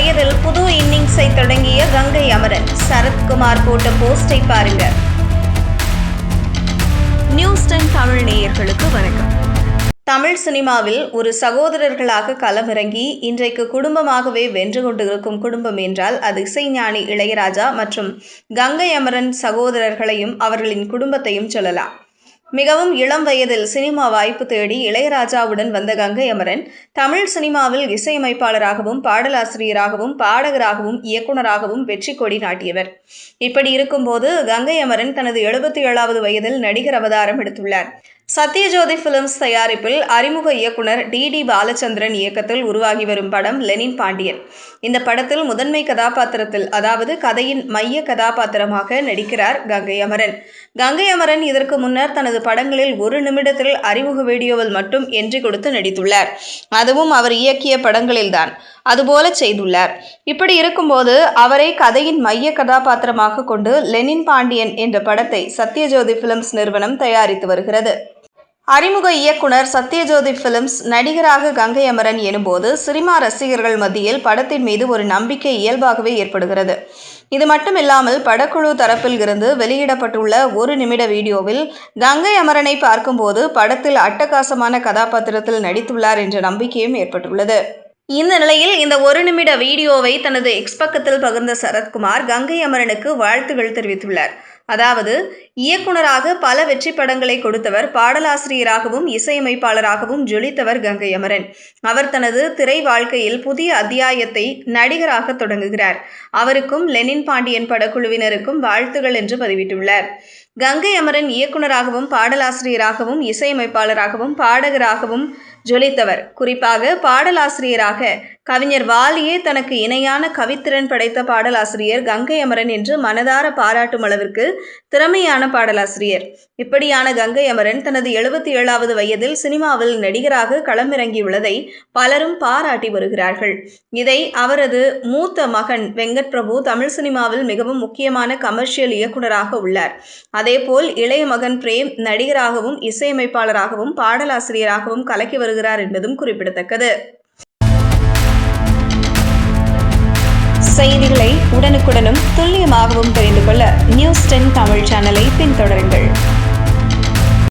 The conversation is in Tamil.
வயதில் புது இன்னிங்ஸை தொடங்கிய கங்கை அமரன் சரத்குமார் போட்ட போஸ்டை பாருங்க. நியூஸ் டென் தமிழ் நேயர்களுக்கு வணக்கம். தமிழ் சினிமாவில் ஒரு சகோதரர்களாக களமிறங்கி இன்றைக்கு குடும்பமாகவே வென்று கொண்டிருக்கும் குடும்பம் என்றால் அது இசைஞானி இளையராஜா மற்றும் கங்கை அமரன் சகோதரர்களையும் அவர்களின் குடும்பத்தையும் சொல்லலாம். மிகவும் இளம் வயதில் சினிமா வாய்ப்பு தேடி இளையராஜாவுடன் வந்த கங்கை அமரன் தமிழ் சினிமாவில் இசையமைப்பாளராகவும் பாடலாசிரியராகவும் பாடகராகவும் இயக்குனராகவும் வெற்றி கொடி நாட்டியவர். இப்படி இருக்கும்போது கங்கை அமரன் தனது எழுபத்தி ஏழாவது வயதில் நடிகர் அவதாரம் எடுத்துள்ளார். சத்யஜோதி பிலிம்ஸ் தயாரிப்பில் அறிமுக இயக்குனர் டி டி பாலச்சந்திரன் இயக்கத்தில் உருவாகி வரும் படம் லெனின் பாண்டியன். இந்த படத்தில் முதன்மை கதாபாத்திரத்தில் அதாவது கதையின் மைய கதாபாத்திரமாக நடிக்கிறார் கங்கை அமரன். கங்கை அமரன் இதற்கு முன்னர் தனது படங்களில் ஒரு நிமிடத்தில் அறிமுக வீடியோவில் மட்டும் என்றி கொடுத்து நடித்துள்ளார். அதுவும் அவர் இயக்கிய படங்களில்தான். அதுபோல செய்துள்ளார். இப்படி இருக்கும்போது அவரை கதையின் மைய கதாபாத்திரமாக கொண்டு லெனின் பாண்டியன் என்ற படத்தை சத்யஜோதி பிலிம்ஸ் நிறுவனம் தயாரித்து வருகிறது. அறிமுக இயக்குனர் சத்யஜோதி பிலிம்ஸ் நடிகராக கங்கை அமரன் எனும்போது சினிமா ரசிகர்கள் மத்தியில் படத்தின் மீது ஒரு நம்பிக்கை இயல்பாகவே ஏற்படுகிறது. இது மட்டுமில்லாமல் படக்குழு தரப்பில் இருந்து வெளியிடப்பட்டுள்ள ஒரு நிமிட வீடியோவில் கங்கை அமரனை பார்க்கும்போது படத்தில் அட்டகாசமான கதாபாத்திரத்தில் நடித்துள்ளார் என்ற நம்பிக்கையும் ஏற்பட்டுள்ளது. இந்த நிலையில் இந்த ஒரு நிமிட வீடியோவை தனது எக்ஸ் பக்கத்தில் பகிர்ந்த சரத்குமார் கங்கை அமரனுக்கு வாழ்த்துகள் தெரிவித்துள்ளார். அதாவது இயக்குனராக பல வெற்றி படங்களை கொடுத்தவர் பாடலாசிரியராகவும் இசையமைப்பாளராகவும் ஜொலித்தவர் கங்கை அமரன் அவர் தனது திரை வாழ்க்கையில் புதிய அத்தியாயத்தை நடிகராக தொடங்குகிறார். அவருக்கும் லெனின் பாண்டியன் படக்குழுவினருக்கும் வாழ்த்துகள் என்று பதிவிட்டுள்ளார். கங்கை அமரன் இயக்குனராகவும் பாடலாசிரியராகவும் இசையமைப்பாளராகவும் பாடகராகவும் ஜொலித்தவர். குறிப்பாக பாடலாசிரியராக கவிஞர் வாலியே தனக்கு இணையான கவித்திறன் படைத்த பாடலாசிரியர் கங்கை அமரன் என்று மனதார பாராட்டும் அளவிற்கு திறமையான பாடலாசிரியர். இப்படியான கங்கை அமரன் தனது எழுபத்தி ஏழாவது வயதில் சினிமாவில் நடிகராக களமிறங்கியுள்ளதை பலரும் பாராட்டி வருகிறார்கள். இதை அவரது மூத்த மகன் வெங்கட் பிரபு தமிழ் சினிமாவில் மிகவும் முக்கியமான கமர்ஷியல் இயக்குனராக உள்ளார். அதேபோல் இளைய மகன் பிரேம் நடிகராகவும் இசையமைப்பாளராகவும் பாடலாசிரியராகவும் கலக்கி வருகிறார் என்பதும் குறிப்பிடத்தக்கது. செய்திகளை உடனுக்குடனும் துல்லியமாகவும் தெரிந்து கொள்ள நியூஸ் டென் தமிழ் சேனலை பின்தொடருங்கள்.